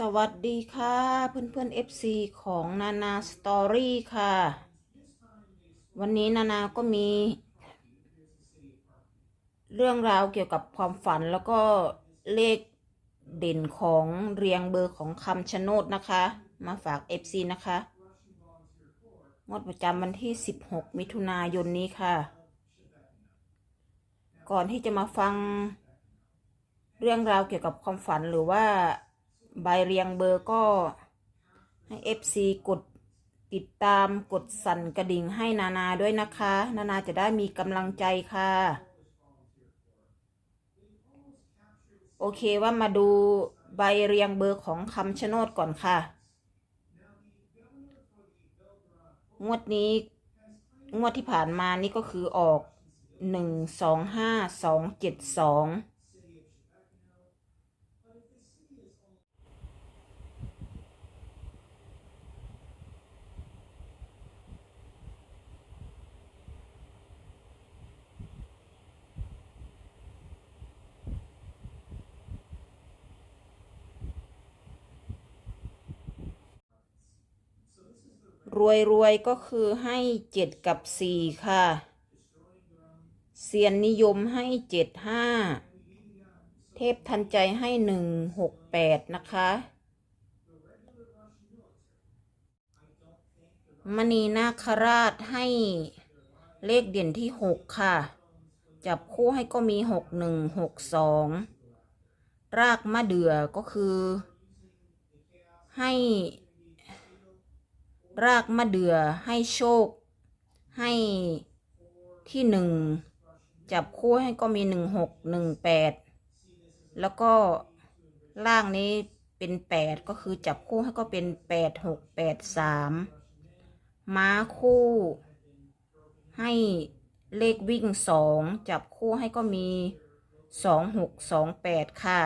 สวัสดีค่ะเพื่อนเพื่อนๆ FC ของนานาสตอรี่ค่ะ วันนี้นานาก็มี เรื่องราวเกี่ยวกับความฝันแล้วก็เลขเด่นของเรียงเบอร์ของคำชะโนดนะคะ มาฝาก FC นะคะงวดประจำวันที่ 16 มิถุนายนนี้ค่ะ ก่อนที่จะมาฟัง เรื่องราวเกี่ยวกับความฝันหรือว่า ใบเรียงเบอร์ก็ให้ FC กดติดตามกดสั่นกระดิ่งให้นานาด้วยนะคะ นานาจะได้มีกำลังใจค่ะ โอเคว่ามาดูใบเรียงเบอร์ของคำชะโนดก่อนค่ะ งวดนี้ งวดที่ผ่านมานี่ก็คือออกหนึ่งสองห้าสองเจ็ดสอง รวยรวยก็คือให้เจ็ดกับสี่ค่ะ เซียนนิยมให้เจ็ดห้า เทพทันใจให้หนึ่งหกแปดนะคะ มณีนาคราชให้เลขเด่นที่หกค่ะ จับคู่ให้ก็มีหกหนึ่งหกสองรากมะเดื่อก็คือ ให้ รากมะเดื่อให้โชค ให้ที่หนึ่งจับคู่ให้ก็มีหนึ่งหกหนึ่งแปดแล้วก็ล่างนี้เป็นแปดก็คือจับคู่ให้ก็เป็นแปดหกแปดสามม้าคู่ ให้เลขวิ่งสองจับคู่ให้ก็มีสองหกสองแปดค่ะ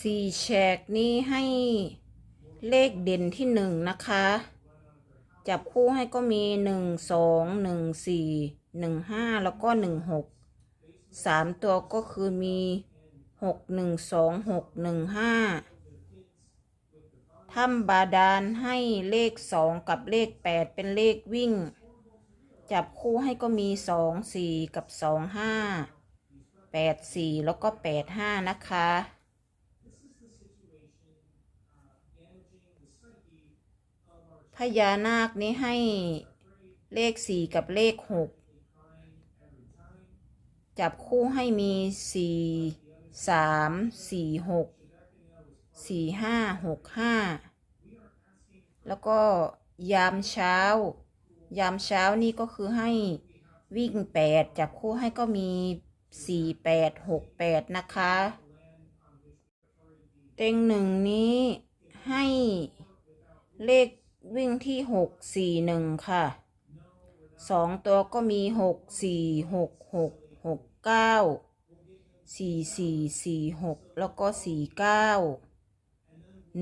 สี่แฉกนี้ให้เลขเด่นที่หนึ่งนะคะ จับคู่ให้ก็มีหนึ่งสองหนึ่งสี่หนึ่งห้าแล้วก็หนึ่งหกสามตัวก็คือมีหกหนึ่งสองหกหนึ่งห้าถ้ำบาดาลให้เลขสองกับเลขแปดเป็นเลขวิ่ง จับคู่ให้ก็มีสองสี่กับสองห้าแปดสี่แล้วก็แปดห้านะคะ พญานาคนี้ให้เลขสี่กับเลขหกจับคู่ให้มีสี่สามสี่หกสี่ห้าหกห้าแล้วก็ยามเช้า ยามเช้านี่ก็คือให้วิ่งแปดจับคู่ให้ก็มีสี่แปดหกแปดนะคะ เต็งหนึ่งนี้ให้ เลขวิ่งที่หกสี่หนึ่งค่ะสองตัวก็มีหกสี่หกหกหกเก้าสี่สี่สี่หกแล้วก็สี่เก้า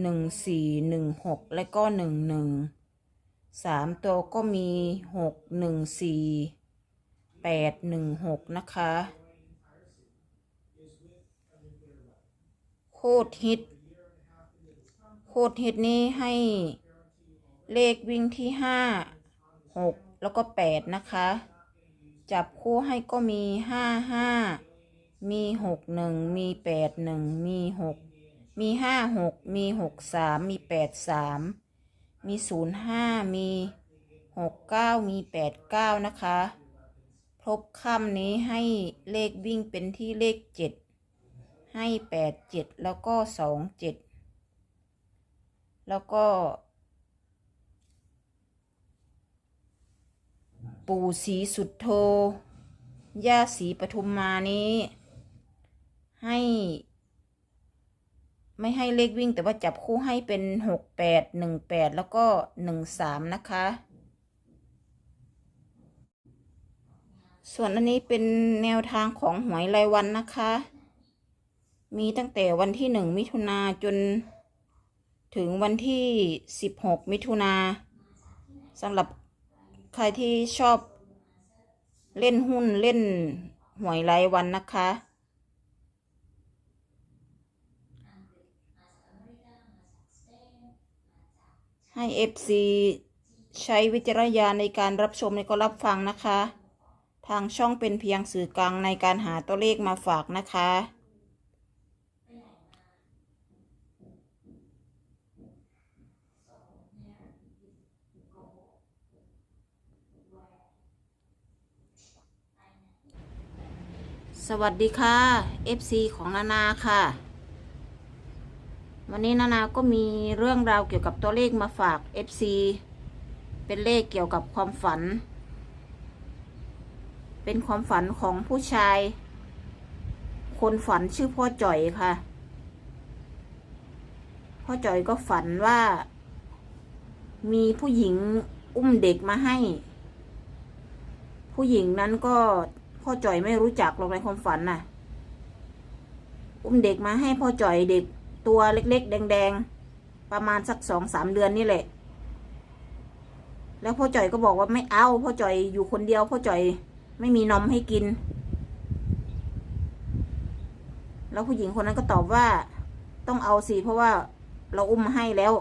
หนึ่งสี่หนึ่งหกแล้วก็หนึ่งหนึ่งสามตัวก็มีหกหนึ่งสี่แปดหนึ่งหกนะคะ โคตรฮิต โคตรฮิตนี้ให้ เลขวิ่งที่ห้าหกแล้วก็แปดนะคะ จับคู่ให้ก็มีห้าห้ามีหกหนึ่งมีแปดหนึ่งมีหกมีห้าหกมีหกสามมีแปดสามมีศูนย์ห้ามีหกเก้ามีแปดเก้านะคะพบค่ำนี้ให้เลขวิ่งเป็นที่เลขเจ็ดให้แปดเจ็ดแล้วก็สองเจ็ดแล้วก็ ปู่ศรีสุดโท ย่าศรีปทุมมานี้ ให้ ไม่ให้เลขวิ่งแต่ว่าจับคู่ให้เป็นหกแปดหนึ่งแปดแล้วก็หนึ่งสามนะคะ ส่วนอันนี้เป็นแนวทางของหวยรายวันนะคะ มีตั้งแต่วันที่หนึ่งมิถุนาจนถึงวันที่สิบหกมิถุนาสำหรับ ใครที่ชอบเล่นหุ้นเล่นหวยรายวันนะคะ ให้เอฟซีใช้วิจารณญาณในการรับชมและก็รับฟังนะคะ ทางช่องเป็นเพียงสื่อกลางในการหาตัวเลขมาฝากนะคะ สวัสดีค่ะ FC ของนานาค่ะ วันนี้นานาก็มีเรื่องราวเกี่ยวกับตัวเลขมาฝาก FC เป็นเลขเกี่ยวกับความฝัน เป็นความฝันของผู้ชาย คนฝันชื่อพ่อจ่อยค่ะ พ่อจ่อยก็ฝันว่า มีผู้หญิงอุ้มเด็กมาให้ ผู้หญิงนั้นก็ พ่อจ่อยไม่รู้จักหรอกในความฝันน่ะ อุ้มเด็กมาให้พ่อจ่อยเด็กตัวเล็กๆ แดงๆ ประมาณสักสองสามเดือนนี่แหละ แล้วพ่อจ่อยก็บอกว่าไม่เอาพ่อจ่อยอยู่คนเดียวพ่อจ่อยไม่มีนมให้กิน แล้วผู้หญิงคนนั้นก็ตอบว่าต้องเอาสิเพราะว่าเราอุ้มมาให้แล้ว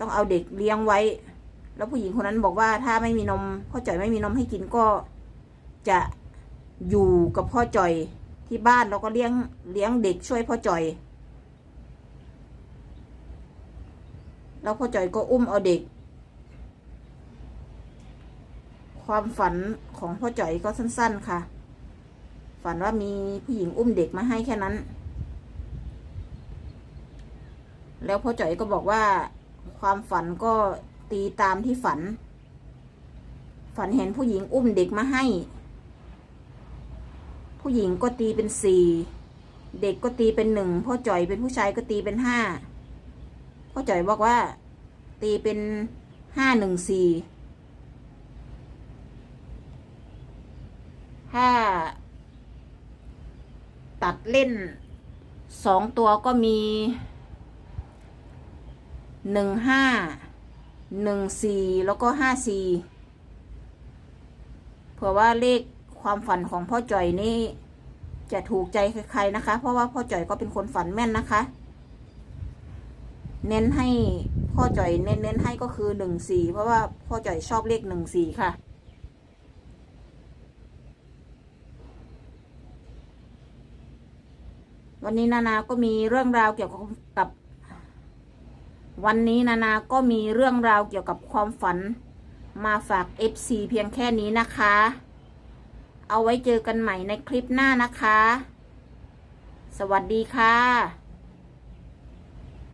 ต้องเอาเด็กเลี้ยงไว้ แล้วผู้หญิงคนนั้นบอกว่าถ้าไม่มีนมพ่อจ่อยไม่มีนมให้กินก็จะอยู่กับพ่อจ่อยที่บ้านแล้วก็เลี้ยงเลี้ยงเด็กช่วยพ่อจ่อย แล้วพ่อจ่อยก็อุ้มเอาเด็ก ความฝันของพ่อจ่อยก็สั้น ๆค่ะ ฝันว่ามีผู้หญิงอุ้มเด็กมาให้แค่นั้น แล้วพ่อจ่อยก็บอกว่าความฝันก็ ตีตามที่ฝัน ฝันเห็นผู้หญิงอุ้มเด็กมาให้ ผู้หญิงก็ตีเป็นสี่เด็กก็ตีเป็นหนึ่งพ่อจ่อยเป็นผู้ชายก็ตีเป็นห้าพ่อจ่อยบอกว่า ตีเป็นห้าหนึ่งสี่ถ้า ตัดเล่นสองตัวก็มีหนึ่งห้า หนึ่งสี่แล้วก็ห้าสี่เผื่อว่าเลขความฝันของพ่อจ่อยนี่จะถูกใจใครๆนะคะ เพราะว่าพ่อจ่อยก็เป็นคนฝันแม่นนะคะ เน้นให้พ่อจ่อยเน้นเน้นให้ก็คือหนึ่งสี่เพราะว่าพ่อจ่อยชอบเลขหนึ่งสี่ค่ะ วันนี้นานาก็มีเรื่องราวเกี่ยวกับ วันนี้นานาก็มีเรื่องราวเกี่ยวกับความฝัน มาฝาก FC เพียงแค่นี้นะคะ เอาไว้เจอกันใหม่ในคลิปหน้านะคะ สวัสดีค่ะ